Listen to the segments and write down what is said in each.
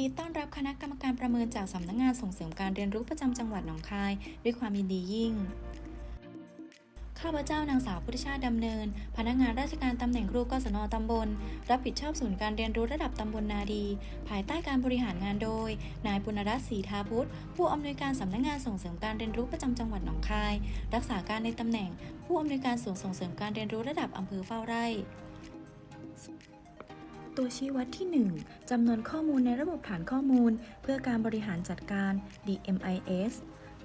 ดีต้อนรับคณะกรรมการประเมินจากสำนักงานส่งเสริมการเรียนรู้ประจำจังหวัดหนองคาย ด้วยความยินดียิ่ง ข้าพเจ้านางสาวพุทธชาติดำเนิน พนักงานราชการตำแหน่งครูกศนตำบล รับผิดชอบศูนย์การเรียนรู้ระดับตำบลนาดี ภายใต้การบริหารงานโดย นายปุณรัตน์ศรีทาพุทธผู้อำนวยการสำนักงานส่งเสริมการเรียนรู้ประจำจังหวัดหนองคาย รักษาการในตำแหน่ง ผู้อำนวยการศูนย์ส่งเสริมการเรียนรู้ระดับอำเภอเฝ้าไร่ ตัวชี้วัดที่ 1จำนวนข้อมูลในระบบฐานข้อมูล เพื่อการบริหารจัดการ DMIS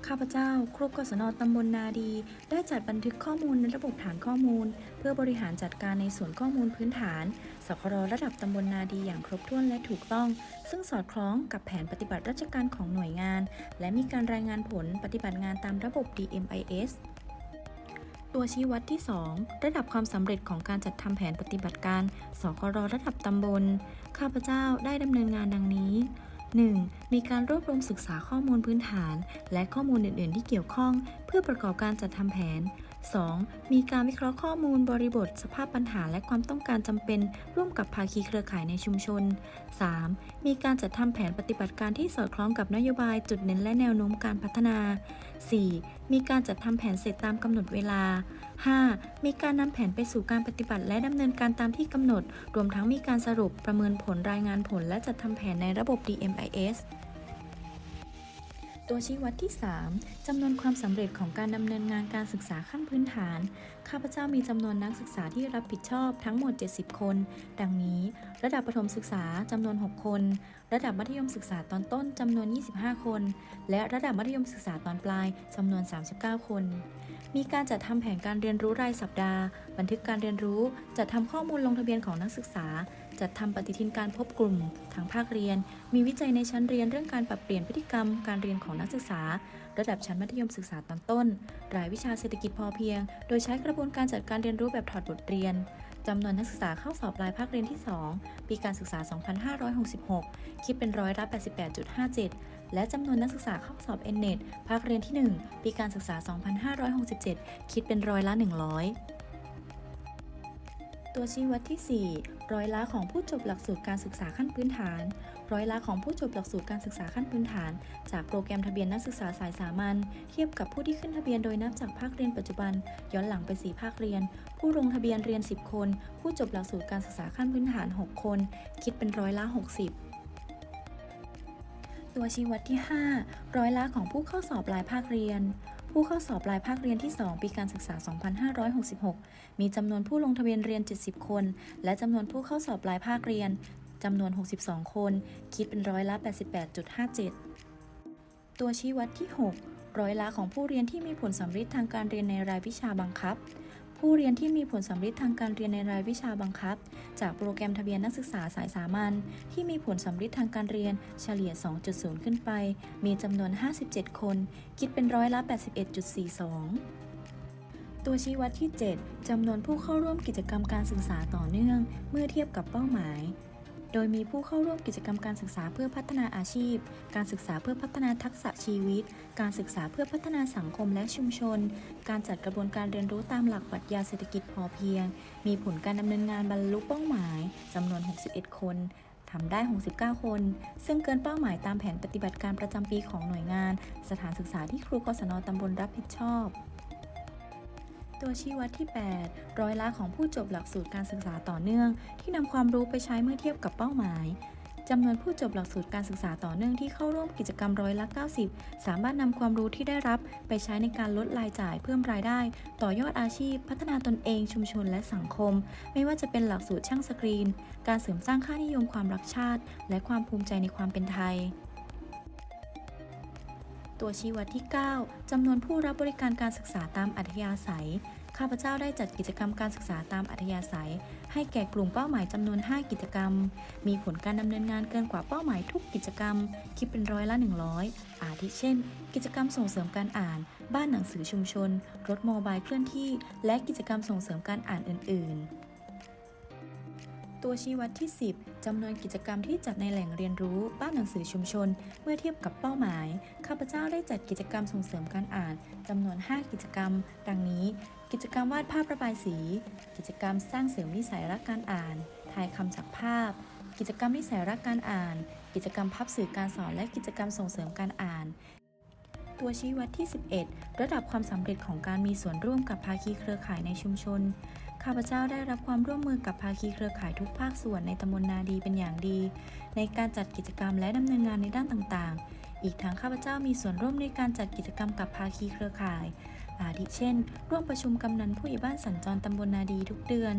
ข้าพเจ้า ครูกศนตำบลนาดี ได้จัดบันทึกข้อมูลในระบบฐานข้อมูล เพื่อบริหารจัดการในส่วนข้อมูลพื้นฐานสครระดับตำบลนาดีอย่างครบถ้วนและถูกต้อง ซึ่งสอดคล้องกับแผนปฏิบัติราชการของหน่วยงาน และมีการรายงานผลปฏิบัติงานตามระบบ DMIS ตัวชี้วัดที่ 2 ระดับความสำเร็จของการจัดทำแผนปฏิบัติการสครระดับตำบล ข้าพเจ้าได้ดำเนินงานดังนี้ 1. มีการรวบรวมศึกษาข้อมูลพื้นฐาน และข้อมูลอื่น ๆ ที่เกี่ยวข้อง เพื่อประกอบการจัดทำแผน 2. มีการวิเคราะห์ข้อมูลบริบท สภาพปัญหาและความต้องการจำเป็น ร่วมกับภาคีเครือข่ายในชุมชน 3. มีการจัดทำแผนปฏิบัติการที่สอดคล้องกับนโยบายจุดเน้นและแนวโน้มการพัฒนา 4. มีการจัดทำแผนเสร็จตามกำหนดเวลา 5. มีการนำแผนไปสู่การปฏิบัติและดำเนินการตามที่กำหนด รวมทั้งมีการสรุปประเมินผลรายงานผล และจัดทำแผนในระบบ DMIS ตัวชี้วัดที่ 3จำนวนความสำเร็จของการดำเนินงานการศึกษาขั้นพื้นฐาน ข้าพเจ้ามีจำนวนนักศึกษาที่รับผิดชอบทั้งหมด 70 คน ดังนี้ ระดับประถมศึกษาจำนวน 6 คน ระดับมัธยมศึกษาตอนต้นจำนวน 25 คน และระดับมัธยมศึกษาตอนปลายจำนวน 39 คน มีการจัดทำแผนการเรียนรู้รายสัปดาห์ บันทึกการเรียนรู้ จัดทำข้อมูลลงทะเบียนของนักศึกษา จัดทำปฏิทินการพบกลุ่มทางภาคเรียน มีวิจัยในชั้นเรียนเรื่องการปรับเปลี่ยนพฤติกรรม การเรียนของนักศึกษา ระดับชั้นมัธยมศึกษาตอนต้น รายวิชาเศรษฐกิจพอเพียง โดยใช้กระบวนการจัดการเรียนรู้แบบถอดบทเรียนจำนวนนักศึกษาเข้าสอบรายภาคเรียนที่ 2 ปีการศึกษา 2566 คิดเป็นร้อยละ88.57 และจำนวนนักศึกษาเข้าสอบ n-net ภาคเรียนที่ 1 ปีการศึกษา 2567 คิดเป็นร้อยละ 100 ตัวชี้วัดที่ 4 ร้อยละของผู้จบหลักสูตรการศึกษาขั้นพื้นฐาน ร้อยละของผู้จบหลักสูตรการศึกษาขั้นพื้นฐาน จากโปรแกรมทะเบียนนักศึกษาสายสามัญเทียบกับผู้ที่ขึ้นทะเบียนโดยนับจากภาคเรียนปัจจุบัน ย้อนหลังไป 4 ภาคเรียน ผู้ลงทะเบียนเรียน 10 คน ผู้จบหลักสูตรการศึกษาขั้นพื้นฐาน 6 คน คิดเป็นร้อยละ 60 ตัวชี้วัดที่ 5 ร้อยละของผู้เข้าสอบรายภาคเรียน ผู้เข้าสอบรายภาคเรียนที่ 2 ปีการศึกษา 2566 มีจำนวนผู้ลงทะเบียนเรียน 70 คน และจำนวนผู้เข้าสอบรายภาคเรียนจำนวน 62 คน คิดเป็นร้อยละ 88.57 ตัวชี้วัดที่ 6 ร้อยละของผู้เรียนที่มีผลสำฤทธิ์ทางการเรียนในรายวิชาบังคับ ผู้เรียนที่มีผลสำฤทธิ์ทางการเรียนในรายวิชาบังคับ จากโปรแกรมทะเบียนนักศึกษาสายสามัญที่มีผลสำฤทธิ์ทางการเรียนเฉลี่ย 2.0 ขึ้นไป มีจำนวน 57 คน คิดเป็นร้อยละ 81.42ตัวชี้วัดที่ 7 จำนวนผู้เข้าร่วมกิจกรรมการศึกษาต่อเนื่อง เมื่อเทียบกับเป้าหมาย โดยมีผู้เข้าร่วมกิจกรรมการศึกษาเพื่อพัฒนาอาชีพ การศึกษาเพื่อพัฒนาทักษะชีวิต การศึกษาเพื่อพัฒนาสังคมและชุมชน การจัดกระบวนการเรียนรู้ตามหลักปรัชญาเศรษฐกิจพอเพียง มีผลการดำเนินงานบรรลุเป้าหมายจำนวน 61 คนทำได้ 69 คน ซึ่งเกินเป้าหมายตามแผนปฏิบัติการประจำปีของหน่วยงาน สถานศึกษาที่ครูกศนตำบลรับผิดชอบ ตัวชี้วัดที่ 8 ร้อยละของผู้จบหลักสูตรการศึกษาต่อเนื่อง ที่นำความรู้ไปใช้เมื่อเทียบกับเป้าหมายจำนวนผู้จบหลักสูตรการศึกษาต่อเนื่องที่เข้าร่วมกิจกรรมร้อยละ 90 สามารถนำความรู้ที่ได้รับไปใช้ในการลดรายจ่ายเพิ่มรายได้ ต่อยอดอาชีพ พัฒนาตนเองชุมชนและสังคม ไม่ว่าจะเป็นหลักสูตรช่างสกรีน การเสริมสร้างค่านิยมความรักชาติ และความภูมิใจในความเป็นไทย ตัวชี้วัดที่ 9จำนวนผู้รับบริการการศึกษาตามอัธยาศัย ข้าพเจ้าได้จัดกิจกรรมการศึกษาตามอัธยาศัย ให้แก่กลุ่มเป้าหมายจำนวน 5 กิจกรรม มีผลการดำเนินงานเกินกว่าเป้าหมายทุกกิจกรรม คิดเป็นร้อยละ 100 อาทิเช่น กิจกรรมส่งเสริมการอ่าน บ้านหนังสือชุมชน รถโมบายเคลื่อนที่ และกิจกรรมส่งเสริมการอ่านอื่น ๆ ตัวชี้วัดที่ 10 จำนวนกิจกรรมที่จัดในแหล่งเรียนรู้ บ้านหนังสือชุมชน เมื่อเทียบกับเป้าหมาย ข้าพเจ้าได้จัดกิจกรรมส่งเสริมการอ่าน จำนวน 5 กิจกรรม ดังนี้ กิจกรรมวาดภาพระบายสี กิจกรรมสร้างเสริมนิสัยรักการอ่าน ทายคำจากภาพ กิจกรรมนิสัยรักการอ่าน กิจกรรมพับสื่อการสอน และกิจกรรมส่งเสริมการอ่านตัวชี้วัดที่ 11 ระดับความสำเร็จของการมีส่วนร่วมกับภาคีเครือข่ายในชุมชน ข้าพเจ้าได้รับความร่วมมือกับภาคีเครือข่ายทุกภาคส่วนในตำบลนาดีเป็นอย่างดี ในการจัดกิจกรรมและดำเนินงานในด้านต่างๆ อีกทั้งข้าพเจ้ามีส่วนร่วมในการจัดกิจกรรมกับภาคีเครือข่าย อาทิเช่น ร่วมประชุมกำนันผู้ใหญ่บ้านสัญจรตำบลนาดีทุกเดือน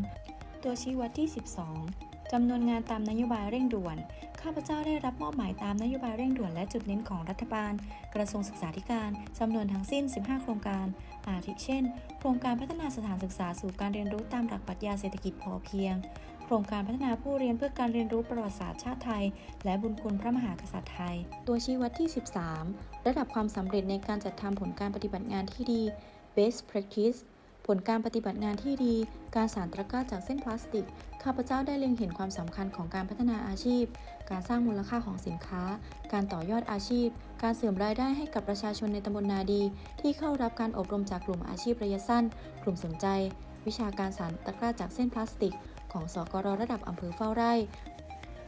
ตัวชี้วัดที่ 12 จำนวนงานตามนโยบายเร่งด่วน ข้าพเจ้าได้รับมอบหมายตามนโยบายเร่งด่วนและจุดเน้นของรัฐบาล กระทรวงศึกษาธิการจำนวนทั้งสิ้น 15 โครงการ อาทิเช่น โครงการพัฒนาสถานศึกษาสู่การเรียนรู้ตามหลักปรัชญาเศรษฐกิจพอเพียง โครงการพัฒนาผู้เรียนเพื่อการเรียนรู้ประวัติศาสตร์ชาติไทย และบุญคุณพระมหากษัตริย์ไทย ตัวชี้วัดที่ 13 ระดับความสำเร็จในการจัดทำผลการปฏิบัติงานที่ดี best practice ผลการปฏิบัติงานที่ดี การสานตะกร้าจากเส้นพลาสติก ข้าพเจ้าได้เล็งเห็นความสำคัญของการพัฒนาอาชีพ การสร้างมูลค่าของสินค้า การต่อยอดอาชีพ การเสริมรายได้ให้กับประชาชนในตำบลนาดี ที่เข้ารับการอบรมจากกลุ่มอาชีพระยะสั้น กลุ่มสนใจ วิชาการสานตะกร้าจากเส้นพลาสติก ของสกรระดับอำเภอเฝ้าไร่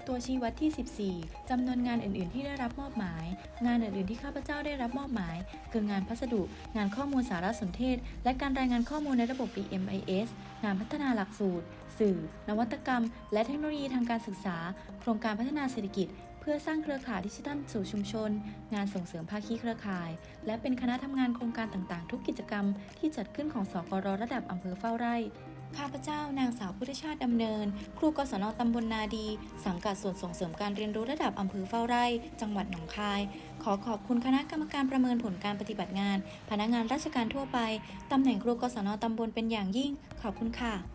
ตัวชี้วัดที่ 14จำนวนงานอื่น ๆ ที่ได้รับมอบหมาย งานอื่น ๆ ที่ข้าพเจ้าได้รับมอบหมาย คืองานพัสดุ งานข้อมูลสารสนเทศ และการรายงานข้อมูลในระบบ DMIS งานพัฒนาหลักสูตร สื่อ นวัตกรรม และเทคโนโลยีทางการศึกษา โครงการพัฒนาเศรษฐกิจเพื่อสร้างเครือข่ายดิจิทัลสู่ชุมชน งานส่งเสริมภาคีเครือข่าย และเป็นคณะทำงานโครงการต่างๆ ทุกกิจกรรมที่จัดขึ้นของสกรระดับอำเภอเฝ้าไร่ ข้าพเจ้านางสาวพุทธชาติดำเนิน ครูกศนตำบลนาดี สังกัดส่วนส่งเสริมการเรียนรู้ระดับอำเภอเฝ้าไร่ จังหวัดหนองคาย ขอขอบคุณคณะกรรมการประเมินผลการปฏิบัติงาน พนักงานราชการทั่วไปตำแหน่งครูกศนตำบลเป็นอย่างยิ่ง ขอบคุณค่ะ